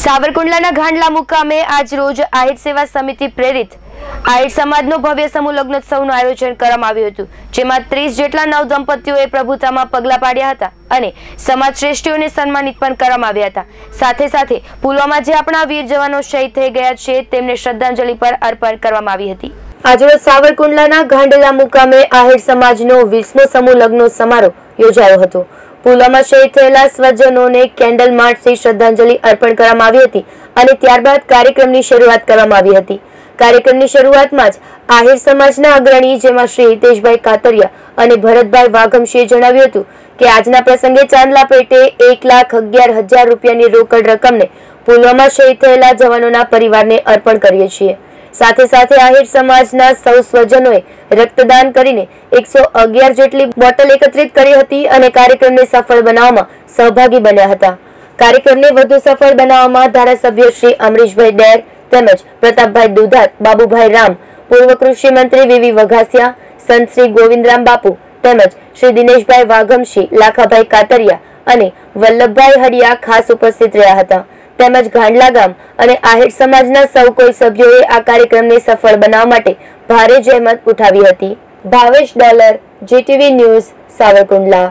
સાવરકુંડલાના ગાંડલા મુકામે આજ રોજ આહિર સેવા સમિતિ પ્રેરિત આહિર સમાજનો ભવ્ય સમૂહ લગ્નોત્સવનું આયોજન કરવામાં આવ્યું હતું, જેમાં ત્રીસ જેટલા નવ દંપતીઓએ પ્રભુતામાં પગલાં પાડ્યા હતા અને સમાજ શ્રેષ્ઠીઓને સન્માનિત પણ કરવામાં આવ્યા હતા. સાથે સાથે પુલવામા જે આપણા વીર જવાનો શહીદ થઈ ગયા છે, તેમને શ્રદ્ધાંજલિ પર અર્પણ કરવામાં આવી હતી. આજરોજ સાવરકુંડલાના ઘાંડલા મુકામે આહિર સમાજનો વીસમો સમૂહ લગ્નો સમારોહ યોજાયો હતો. પુલવામા શહીદ થયેલા સ્વજનોને કેન્ડલ માર્ચથી શ્રદ્ધાંજલિ અર્પણ કરવામાં આવી હતી અને ત્યારબાદ કાર્યક્રમની શરૂઆત કરવામાં આવી હતી. કાર્યક્રમની શરૂઆતમાં જ આહિર સમાજના અગ્રણી જેમાં શ્રી હિતેશભાઈ કાતરિયા અને ભરતભાઈ વાઘમશીએ જણાવ્યું હતું કે આજના પ્રસંગે ચાંદલા પેટે એક લાખ અગિયાર હજાર રૂપિયાની રોકડ રકમને પુલવામા શહીદ થયેલા જવાનોના પરિવારને અર્પણ કરીએ છીએ. સાથે સાથે આહિર સમાજના સૌ સ્વજનોએ રક્તદાન કરીને એકસો અગિયાર જેટલી બોટલ એકત્રિત કરી હતી અને કાર્યક્રમને સફળ બનાવવામાં સહભાગી બન્યા હતા. કાર્યક્રમને વધુ સફળ બનાવવામાં ધારાસભ્ય શ્રી અમરીશભાઈ ડેર તેમજ પ્રતાપભાઈ દુધાત, બાબુભાઈ રામ, પૂર્વ કૃષિ મંત્રી વીવી વઘાસિયા, સંત શ્રી ગોવિંદરામ બાપુ તેમજ શ્રી દિનેશભાઈ વાઘમશી લાખાભાઈ કાતરિયા અને વલ્લભભાઈ હડિયા ખાસ ઉપસ્થિત રહ્યા હતા. તેમજ ગાંડલા ગામ અને આહિર સમાજના સૌ કોઈ સભ્યોએ આ કાર્યક્રમને સફળ બનાવવા માટે ભારે જહેમત ઉઠાવી હતી. Bhavesh Dolar, GTV news, Savarkundla.